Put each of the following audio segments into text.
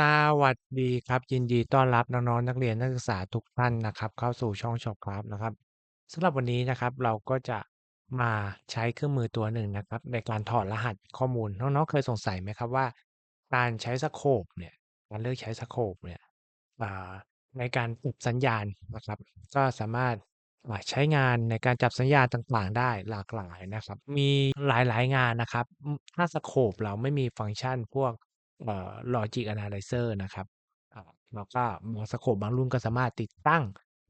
สวัสดีครับ ยินดีต้อนรับน้องๆนักเรียนนักศึกษาทุกท่านนะครับ เข้าสู่ช่อง Shop Craft นะครับสำหรับวันนี้นะครับเราก็จะมาใช้เครื่องมือตัวหนึ่งนะครับ ในการถอดรหัสข้อมูลน้องๆเคยสงสัยไหมครับว่า การใช้สโคปเนี่ยการเลือกใช้สโคปเนี่ยในการจับสัญญาณนะครับ ก็สามารถใช้งานในการจับสัญญาณต่างๆ ได้หลากหลายนะครับ มีหลายๆงานนะครับ ถ้าสโคปเราไม่มีฟังก์ชันพวก เอ่อ Logic Analyzer นะครับแล้วก็บางสโคปบางรุ่นก็สามารถติดตั้ง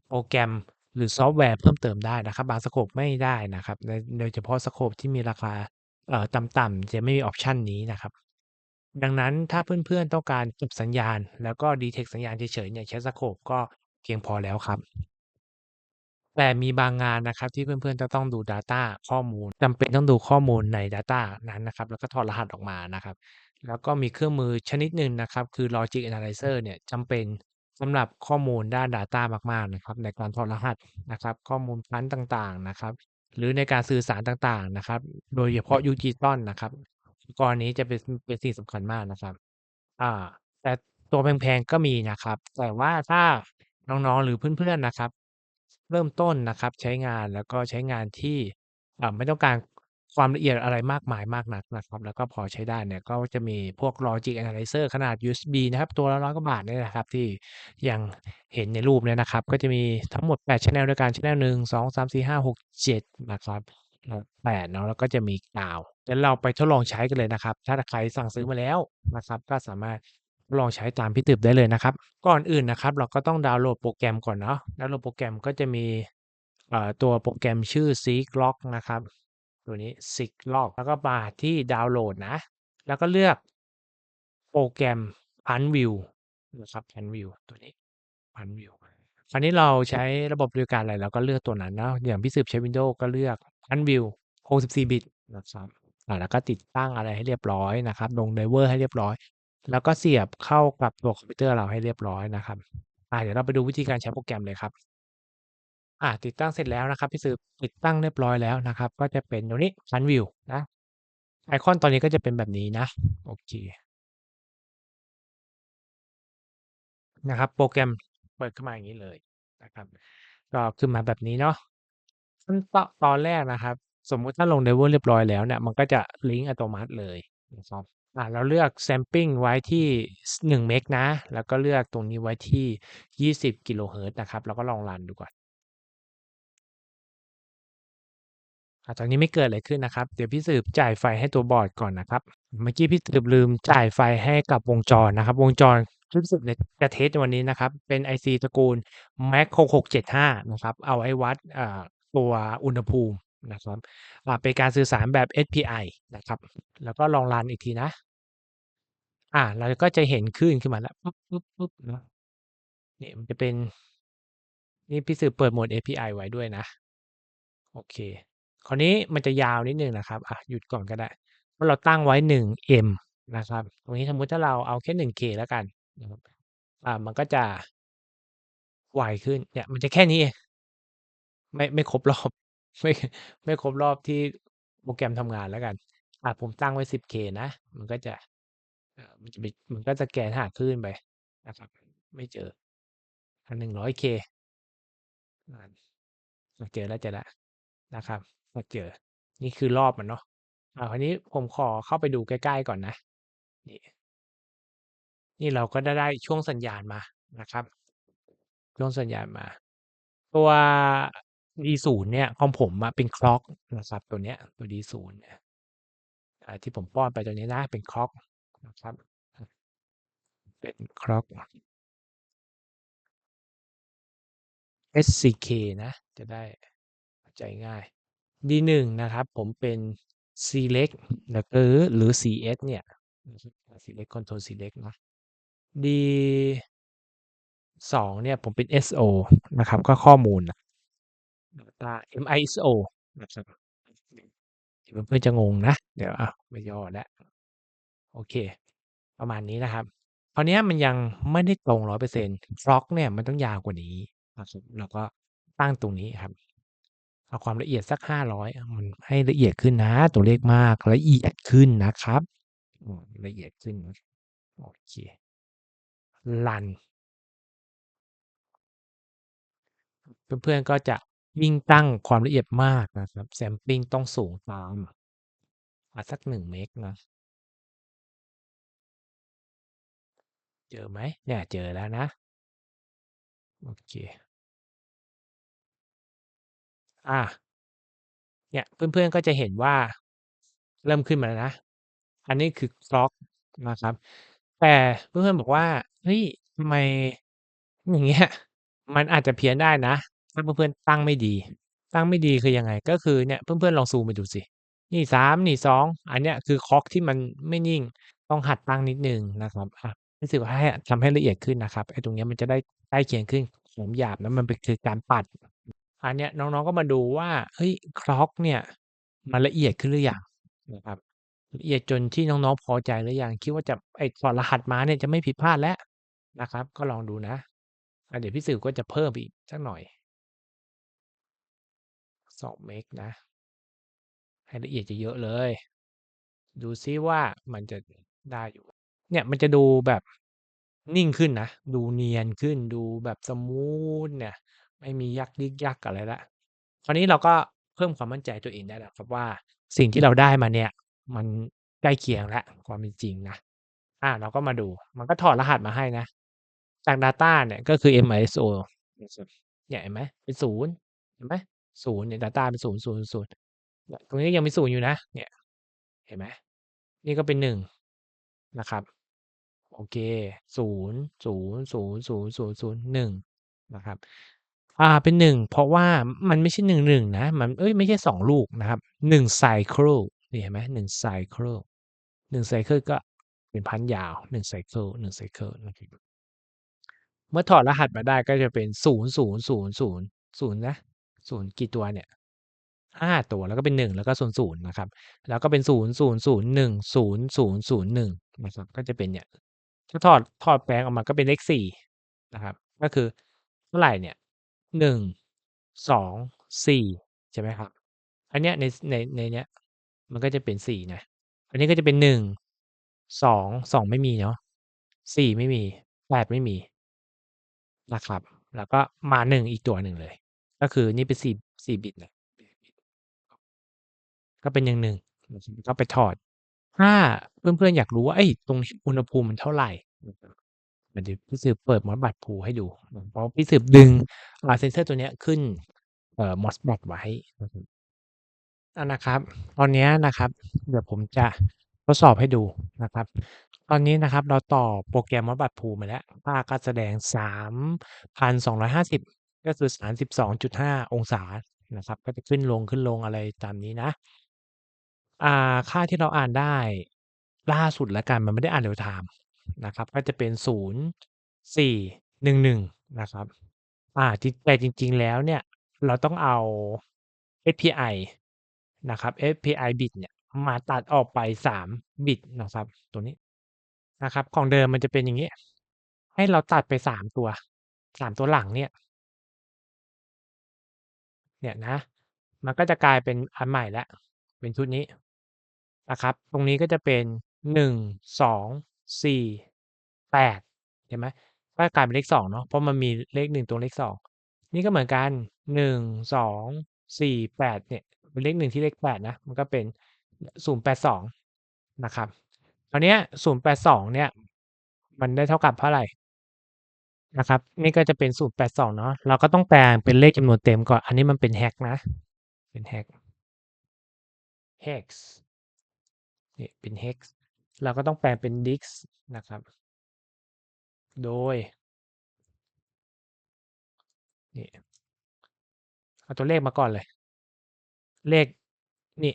โปรแกรมหรือซอฟต์แวร์เพิ่มเติมได้นะครับ บางสโคปไม่ได้นะครับโดยเฉพาะสโคปที่มีราคาต่ำๆจะไม่มีออปชันนี้นะครับดังนั้นถ้าเพื่อนๆต้องการเก็บสัญญาณ แล้วก็ detect สัญญาณเฉยๆเนี่ยใช้สโคปก็เพียงพอแล้วครับ แต่มีบางงานนะครับที่เพื่อนๆจะต้องดู Data ข้อมูลจำเป็นต้องดูข้อมูลใน Data นั้นนะครับ แล้วก็ถอดรหัสออกมานะครับ แล้วก็มีเครื่องมือชนิดหนึ่งนะครับ คือ Logic Analyzer เนี่ยจำเป็นสำหรับข้อมูลด้าน Data มาก ๆ นะครับ ในการถอดรหัสนะครับ ข้อมูลพันธ์ต่างๆนะครับ หรือในการสื่อสารต่างๆนะครับ โดยเฉพาะยุคดิจิตอลนะครับอุปกรณ์นี้จะเป็นเป็นสิ่งสำคัญมากนะครับ อ่า แต่ตัวแพงๆก็มีนะครับ แต่ว่าถ้าน้องๆหรือเพื่อนๆนะครับ เริ่มต้นนะครับ ใช้งานแล้วก็ใช้งานที่อ่าไม่ต้องการ ความละเอียดอะไรมากมายมากนักนะครับ แล้วก็พอใช้ได้เนี่ยก็จะมีพวก Logic Analyzer ขนาด USB นะครับ ตัวละร้อยกว่าบาทเนี่ยนะครับ ที่ย่างเห็นในรูปเนี่ยนะครับ ก็จะมีทั้งหมด 8 Channel ด้วยกัน Channel 1 2 3 4 5 6 7 นะครับเอ่อ8เนาะแล้วก็จะมีกาวเดี๋ยวเราไปทดลองใช้กันเลยนะครับ ถ้าใครสั่งซื้อมาแล้วนะครับ ก็สามารถลองใช้ตามพี่ตึบได้เลยนะครับ ก่อนอื่นนะครับ เราก็ต้องดาวน์โหลดโปรแกรมก่อนเนาะดาวน์โหลดโปรแกรมก็จะมีตัวโปรแกรมชื่อ Seeklog นะครับ ตัวนี้ Seeklog แล้วก็มาที่ดาวน์โหลดนะ แล้วก็เลือกโปรแกรม PuntView นะครับ PuntView ตัวนี้ PuntView คราวนี้เราใช้ระบบบริการอะไรเราก็เลือกตัวนั้นนะอย่างพี่สืบใช้ Windows ก็เลือก PuntView 64 บิตนะครับอ่าแล้วก็ติดตั้งอะไรให้เรียบร้อยนะครับลงไดรเวอร์ให้เรียบร้อย แล้วก็เสียบเข้ากับตัวคอมพิวเตอร์เราให้เรียบร้อยนะครับอ่าเดี๋ยวเราไปดูวิธีการใช้โปรแกรมเลยครับ อ่า ติดตั้งเสร็จแล้วนะครับพี่สืบ ติดตั้งเรียบร้อยแล้วนะครับ ก็จะเป็นตรงนี้ PuntView นะ ไอคอนตอนนี้ก็จะเป็นแบบนี้นะ โอเค นะครับ โปรแกรมเปิดขึ้นมาอย่างนี้เลยนะครับ ก็ขึ้นมาแบบนี้เนาะขั้นตอนแรกนะครับ สมมุติถ้าลงไดเวอร์เรียบร้อยแล้วเนี่ย มันก็จะลิงก์อัตโนมัติเลยนะครับอ่าเราเลือก Sampling ไว้ที่ 1 เมกนะ แล้วก็เลือกตรงนี้ไว้ที่ 20 กิโลเฮิรตซ์นะครับ แล้วก็ลองรันดูก่อน อ่าตอนนี้ไม่เกิดอะไรขึ้นนะครับ เดี๋ยวพี่สืบจ่ายไฟให้ตัวบอร์ดก่อนนะครับ เมื่อกี้พี่สืบลืมจ่ายไฟให้กับวงจรนะครับ วงจรรู้สึกเนี่ยจะเทสในวันนี้นะครับ เป็น IC ตระกูล MAC 6675 นะครับ เอาไว้วัดตัวอุณหภูมินะครับเป็นการสื่อสารแบบ SPI นะครับ แล้วก็ลองรันอีกทีนะ อ่าเราก็จะเห็นคลื่นขึ้นมาแล้วปุ๊บปุ๊บปุ๊บเนาะเนี่ยมันจะเป็น นี่พี่สืบเปิดโหมด API ไว้ด้วยนะ โอเค คราวนี้มันจะยาวนิดนึงนะครับอะหยุดก่อนก็ได้เพราะเราตั้งไว้ 1M นะครับ ตรงนี้สมมุติถ้าเราเอาแค่ 1K แล้วกันนะครับอ่ามันก็จะไวขึ้นเนี่ยมันจะแค่นี้ ไม่ไม่ครบรอบ ไม่ไม่ครบรอบที่โปรแกรมทำงานแล้วกันอ่าผมตั้งไว้ 10K นะ มันก็จะมันจะมันก็สแกนหาคลื่นไปนะครับ ไม่เจออ่า 100K อ่าอาเจอแล้วเจอแล้วนะครับ ก็เจอ นี่คือรอบมันเนาะอ่าคราวนี้ผมขอเข้าไปดูใกล้ๆก่อนนะ นี่ นี่เราก็จะได้ช่วงสัญญาณมานะครับ ช่วงสัญญาณมา ตัว D0 เนี่ยของผมอะเป็น Clock นะครับตัวเนี้ยตัว D0 เนี่ยที่ผมป้อนไปตัวนี้นะเป็น Clock นะครับ เป็น Clock SCK นะ จะได้เข้าใจง่าย D1 นะครับ ผมเป็น Select หรือหรือ CS เนี่ย Select Control Select นะ D2 เนี่ยผมเป็น SO นะครับ ก็ข้อมูล Data MISO นะครับเดี๋ยวเพื่อนๆจะงงนะ เดี๋ยวอ้าไม่ย่อแล้ว โอเค ประมาณนี้นะครับคราวนี้มันยังไม่ได้ตรง100% Clock เนี่ยมันต้องยาวกว่านี้นะครับเราก็ตั้งตรงนี้ครับ เอาความละเอียดสัก500อามันให้ละเอียดขึ้นนะ ตัวเลขมากละเอียดขึ้นนะครับละเอียดขึ้นโอเครันเพื่อนๆก็จะยิ่งตั้งความละเอียดมากนะครับ sampling ต้องสูงตามอาสัก1เมกนะเจอไหม?เนี่ยเจอแล้วนะ โอเค อ่า เนี่ยเพื่อนๆก็จะเห็นว่า เริ่มขึ้นมาแล้วนะ อันนี้คือ clock นะครับ แต่เพื่อนๆบอกว่า"เฮ้ย ทำไม อย่างเงี้ย มันอาจจะเพี้ยนได้นะ ถ้าเพื่อนๆตั้งไม่ดี"ตั้งไม่ดีคือยังไง?ก็คือเนี่ยเพื่อนๆลองซูมไปดูสิ นี่3นี่2อันเนี้ยคือ clock ที่มันไม่นิ่ง ต้องหัดตั้งนิดนึงนะครับอารู้สึกว่าให้ทำให้ละเอียดขึ้นนะครับ ไอ้ตรงเนี้ยมันจะได้ใกล้เคียงขึ้นของหยาบแล้วมันเป็นคือการปัด อันเนี้ยน้อง ๆ ก็มาดูว่า เฮ้ย clock เนี่ย มันละเอียดขึ้นหรือยังนะครับ ละเอียดจนที่น้อง ๆ พอใจหรือยัง คิดว่าจะไอ้ถอดรหัสมาเนี่ยจะไม่ผิดพลาดแล้วนะครับ ก็ลองดูนะอ่าเดี๋ยวพี่สืบก็จะเพิ่มอีกสักหน่อย2เมกนะ ให้ละเอียดจะเยอะเลย ดูซิว่ามันจะได้อยู่ เนี่ยมันจะดูแบบนิ่งขึ้นนะ ดูเนียนขึ้น ดูแบบสมูทเนี่ย ไม่มียักยึกยักอะไรแล้วคราวนี้เราก็เพิ่มความมั่นใจตัวเองได้แล้วครับว่าสิ่งที่เราได้มาเนี่ย มันใกล้เคียงแล้วความเป็นจริงนะอ่าเราก็มาดู มันก็ถอดรหัสมาให้นะ จากดาต้าเนี่ยก็คือ MISO เนี่ยเห็นไหม?เป็น0เห็นไหม?0เนี่ยดาต้าเป็น0ๆๆเนี่ยตรงนี้ยังเป็น0อยู่นะ เนี่ย เห็นไหม?นี่ก็เป็น1นะครับ โอเค0ๆๆๆ1นะครับ อ่าเป็นหนึ่งเพราะว่ามันไม่ใช่หนึ่งหนึ่งนะ มันเอ้ยไม่ใช่สองลูกนะครับหนึ่งไซเคิลนี่เห็นไหมหนึ่งไซเคิลหนึ่งไซเคิลก็เป็นพันยาวหนึ่งไซเคิลหนึ่งไซเคิลนะครับเมื่อถอดรหัสมาได้ก็จะเป็นศูนย์ศูนย์ศูนย์ศูนย์ศูนย์นะศูนย์กี่ตัวเนี่ยห้าตัวแล้วก็เป็นหนึ่งแล้วก็ศูนย์ศูนย์นะครับ แล้วก็เป็นศูนย์ศูนย์ศูนย์หนึ่งศูนย์ศูนย์ศูนย์หนึ่งนะครับก็จะเป็นเนี่ยถ้าถอดถอดแปลงออกมาก็เป็นเลขสี่นะครับ ก็คือเท่าไหร่เนี่ย 1 2 4ใช่ไหมครับ?อันเนี้ยในในในเนี้ยมันก็จะเป็น4นะ อันนี้ก็จะเป็น1 2 2ไม่มีเนาะ4ไม่มี8ไม่มีนะครับ แล้วก็มา1อีกตัวหนึ่งเลย ก็คือนี่เป็น 4- 4บิตนะก็เป็น11ก็ไปถอด ถ้าเพื่อนๆอยากรู้ว่าเอ๊ยตรงอุณหภูมิมันเท่าไหร่? เดี๋ยวพี่สืบเปิด Modbus Pro ให้ดู เพราะพี่สืบดึงอ่าเซนเซอร์ตัวเนี้ยขึ้นเอ่อ Modbus ไว้อือฮึอานะครับ ตอนเนี้ยนะครับ เดี๋ยวผมจะทดสอบให้ดูนะครับ ตอนนี้นะครับเราต่อโปรแกรม Modbus Pro มาแล้วค่าการแสดง 3,250 ก็คือ 32.5 องศานะครับ ก็จะขึ้นลงๆอะไรตามนี้นะอ่าค่าที่เราอ่านได้ล่าสุดแล้วกันมันไม่ได้อ่าน real time นะครับ ก็จะเป็น 0411 นะครับ อ่า จริง แต่จริง ๆ แล้วเนี่ย เราต้องเอา SPI นะครับ SPI bit เนี่ย มาตัดออกไป 3 บิตนะครับ ตัวนี้ นะครับ ของเดิมมันจะเป็นอย่างงี้ ให้เราตัดไป 3 ตัว 3 ตัวหลังเนี่ย เนี่ยนะ มันก็จะกลายเป็นอันใหม่แล้ว เป็นชุดนี้ นะครับ ตรงนี้ก็จะเป็น 1 2 4 8เห็นไหม?ก็กลายเป็นเลข2เนาะเพราะมันมีเลข1ตรงเลข2นี่ก็เหมือนกัน1 2 4 8เนี่ยเป็นเลข1ที่เลข8นะมันก็เป็น082นะครับคราวนี้ย082เนี่ย มันได้เท่ากับเท่าไหร่?นะครับ นี่ก็จะเป็น082เนาะเราก็ต้องแปลงเป็นเลขจำนวนเต็มก่อน อันนี้มันเป็น hex นะ เป็น hex hex นี่เป็น hex เราก็ต้องแปลงเป็น disc นะครับ โดยนี่เอาตัวเลขมาก่อนเลย เลขนี่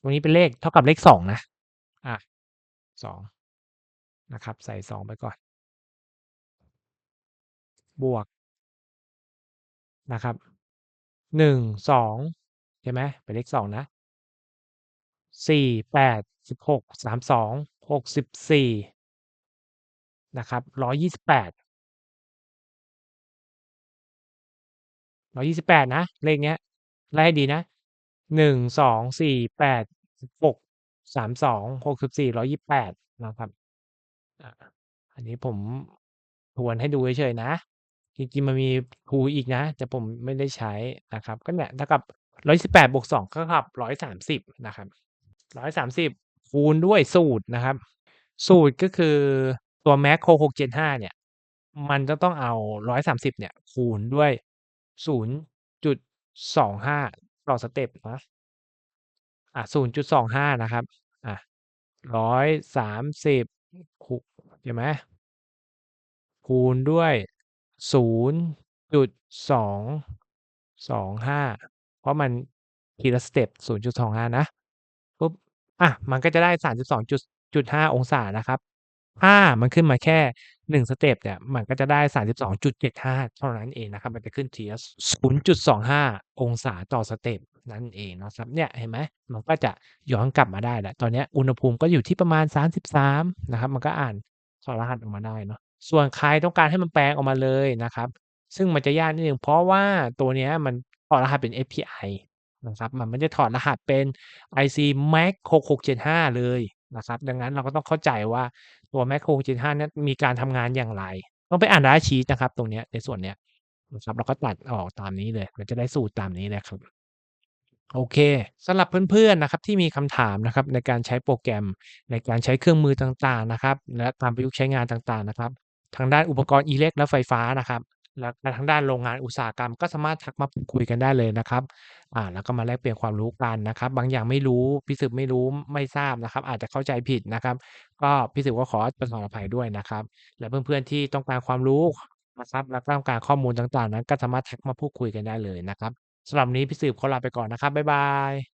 ตรงนี้เป็นเลขเท่ากับเลข2นะอา2นะครับ ใส่2ไปก่อน บวกนะครับ1 2ใช่ไหม?เป็นเลข2นะ 4 8 16 32 64นะครับ128 128นะ เลขเนี้ยไล่ให้ดีนะ1 2 4 8 16 32 64 128นะครับอันนี้ผมทวนให้ดูเฉยๆนะจริงๆมันมี tool อีกนะ แต่ผมไม่ได้ใช้นะครับ ก็เนี่ยเท่ากับ118บวก2เท่ากับ130นะครับ ร้อยสามสิบคูณด้วยสูตรนะครับ สูตรก็คือตัวแม็กโคหกเจ็ดห้าเนี่ย มันจะต้องเอาร้อยสามสิบเนี่ย คูณด้วยศูนย์จุดสองห้าต่อสเต็ปนะอะศูนย์จุดสองห้านะครับ อะร้อยสามสิบคูใช่ไหมคูณด้วยศูนย์จุดสองสองห้าเพราะมันทีละสเต็ปศูนย์จุดสองห้านะ อะมันก็จะได้32.5องจุดจุดห้าองศานะครับถ้ามันขึ้นมาแค่1สเต็ปเนี่ยมันก็จะได้32.75เจ็ดห้าเท่านั้นเองนะครับ มันจะขึ้นทีละ0.25องห้าองศาต่อสเต็ปนั่นเองนะครับเนี่ยเห็นไหมมันก็จะย้อนกลับมาได้แหล้วตอนนี้อุณหภูมิก็อยู่ที่ประมาณ33นะครับ มันก็อ่านถอรหัสออกมาได้เนาะส่วนใครต้องการให้มันแปลงออกมาเลยนะครับ ซึ่งมันจะยากนิดหนึ่งเพราะว่าตัวเนี้ยมันถอดรหัสเป็น API นะครับมันไม่ได้ถอดรหัสเป็น IC Mac 6675 เลยนะครับดังนั้นเราก็ต้องเข้าใจว่าตัว Mac 6675เนี่มีการทำงานอย่างไร ต้องไปอ่าน Data Sheet นะครับ ตรงนี้ในส่วนเนี้ยนะครับเราก็ตัดออกตามนี้เลย มันจะได้สูตรตามนี้เลยครับโอเคสำหรับเพื่อนๆนะครับที่มีคำถามนะครับในการใช้โปรแกรมในการใช้เครื่องมือต่างๆนะครับ และการประยุกต์ใช้งานต่างๆนะครับ ทางด้านอุปกรณ์อิเล็กและไฟฟ้านะครับ และทางด้านโรงงานอุตสาหกรรม ก็สามารถทักมาพูดคุยกันได้เลยนะครับ อ่า แล้วก็มาแลกเปลี่ยนความรู้กันนะครับ บางอย่างไม่รู้พี่สืบไม่รู้ไม่ทราบนะครับ อาจจะเข้าใจผิดนะครับ ก็พี่สืบก็ขอประทานอภัยด้วยนะครับ และเพื่อนๆที่ต้องการความรู้นะครับ และต้องการข้อมูลต่างๆ นั้น ก็สามารถทักมาพูดคุยกันได้เลยนะครับสำหรับวันนี้พี่สืบขอลาไปก่อนนะครับบ๊ายบาย